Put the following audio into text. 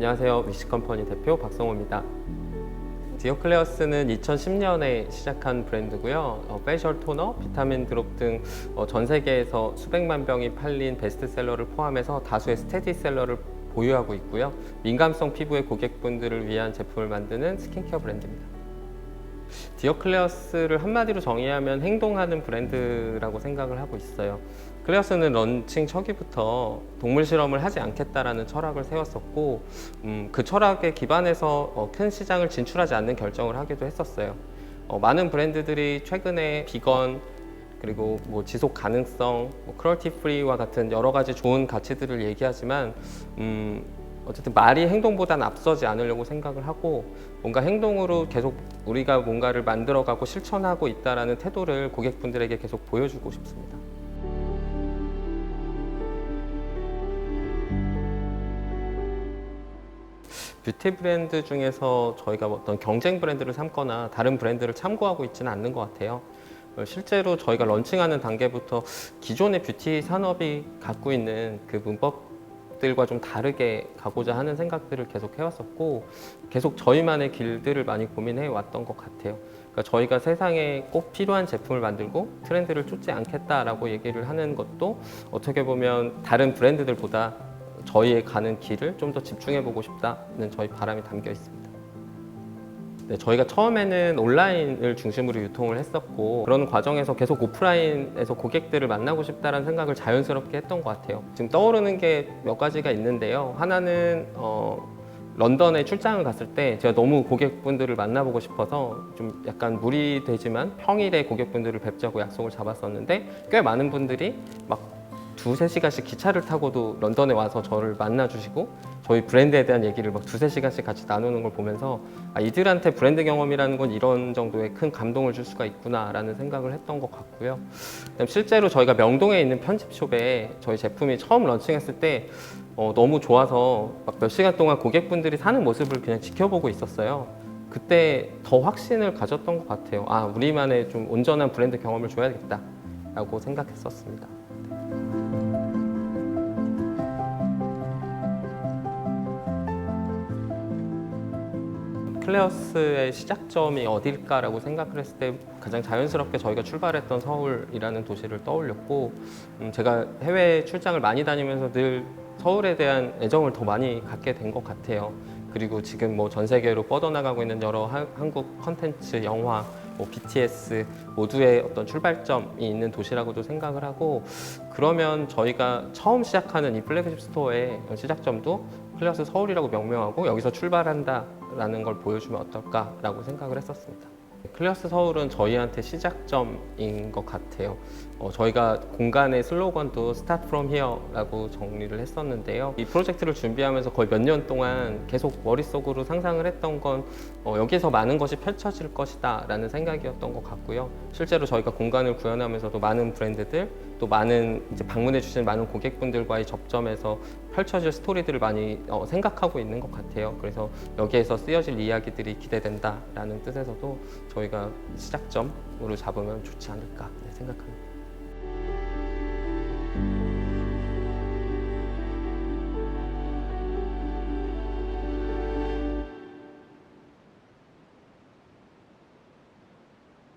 안녕하세요. 위시컴퍼니 대표 박성호입니다. 디오클레어스는 2010년에 시작한 브랜드고요. 어, 페이셜 토너, 비타민 드롭 등 전 세계에서 수백만 병이 팔린 베스트셀러를 포함해서 다수의 스테디셀러를 보유하고 있고요. 민감성 피부의 고객분들을 위한 제품을 만드는 스킨케어 브랜드입니다. 디어클레어스를 한마디로 정의하면 행동하는 브랜드라고 생각을 하고 있어요. 클레어스는 런칭 초기부터 동물 실험을 하지 않겠다라는 철학을 세웠었고, 음, 그 철학에 기반해서 어, 큰 시장을 진출하지 않는 결정을 하기도 했었어요. 어, 많은 브랜드들이 최근에 비건 그리고 뭐 지속 가능성, 뭐 크럴티 프리와 같은 여러 가지 좋은 가치들을 얘기하지만 음, 어쨌든 말이 행동보다는 앞서지 않으려고 생각을 하고 뭔가 행동으로 계속 우리가 뭔가를 만들어가고 실천하고 있다라는 태도를 고객분들에게 계속 보여주고 싶습니다. 뷰티 브랜드 중에서 저희가 어떤 경쟁 브랜드를 삼거나 다른 브랜드를 참고하고 있지는 않는 것 같아요. 어, 실제로 저희가 런칭하는 단계부터 기존의 뷰티 산업이 갖고 있는 그 문법 들과 좀 다르게 가고자 하는 생각들을 계속 해왔었고 계속 저희만의 길들을 많이 고민해 왔던 것 같아요. 그러니까 저희가 세상에 꼭 필요한 제품을 만들고 트렌드를 쫓지 않겠다라고 얘기를 하는 것도 어떻게 보면 다른 브랜드들보다 저희의 가는 길을 좀 더 집중해 보고 싶다는 저희 바람이 담겨 있습니다. 네, 저희가 처음에는 온라인을 중심으로 유통을 했었고 그런 과정에서 계속 오프라인에서 고객들을 만나고 싶다는 생각을 자연스럽게 했던 것 같아요. 지금 떠오르는 게 몇 가지가 있는데요. 하나는 어, 런던에 출장을 갔을 때 제가 너무 고객분들을 만나보고 싶어서 좀 약간 무리되지만 평일에 고객분들을 뵙자고 약속을 잡았었는데 꽤 많은 분들이 막 두세 시간씩 기차를 타고도 런던에 와서 저를 만나주시고 저희 브랜드에 대한 얘기를 막 두세 시간씩 같이 나누는 걸 보면서 아, 이들한테 브랜드 경험이라는 건 이런 정도의 큰 감동을 줄 수가 있구나라는 생각을 했던 것 같고요. 그다음 실제로 저희가 명동에 있는 편집숍에 저희 제품이 처음 런칭했을 때 어, 너무 좋아서 막 몇 시간 동안 고객분들이 사는 모습을 그냥 지켜보고 있었어요. 그때 더 확신을 가졌던 것 같아요. 아, 우리만의 좀 온전한 브랜드 경험을 줘야겠다라고 생각했었습니다. 클레어스의 시작점이 어딜까라고 생각을 했을 때 가장 자연스럽게 저희가 출발했던 서울이라는 도시를 떠올렸고 음, 제가 해외 출장을 많이 다니면서 늘 서울에 대한 애정을 더 많이 갖게 된 것 같아요. 그리고 지금 뭐 전 세계로 뻗어나가고 있는 여러 하- 한국 컨텐츠, 영화, 뭐 BTS 모두의 어떤 출발점이 있는 도시라고도 생각을 하고 그러면 저희가 처음 시작하는 이 플래그십 스토어의 시작점도 클래스 서울이라고 명명하고 여기서 출발한다라는 걸 보여주면 어떨까라고 생각을 했었습니다. 클래스 서울은 저희한테 시작점인 것 같아요. 어, 저희가 공간의 슬로건도 Start from Here라고 정리를 했었는데요. 이 프로젝트를 준비하면서 거의 몇 년 동안 계속 머릿속으로 상상을 했던 건 어, 여기서 많은 것이 펼쳐질 것이다 라는 생각이었던 것 같고요. 실제로 저희가 공간을 구현하면서도 많은 브랜드들 또 많은 이제 방문해 주신 많은 고객분들과의 접점에서 펼쳐질 스토리들을 많이 어, 생각하고 있는 것 같아요. 그래서 여기에서 쓰여질 이야기들이 기대된다라는 뜻에서도 저희가 시작점으로 잡으면 좋지 않을까 네, 생각합니다.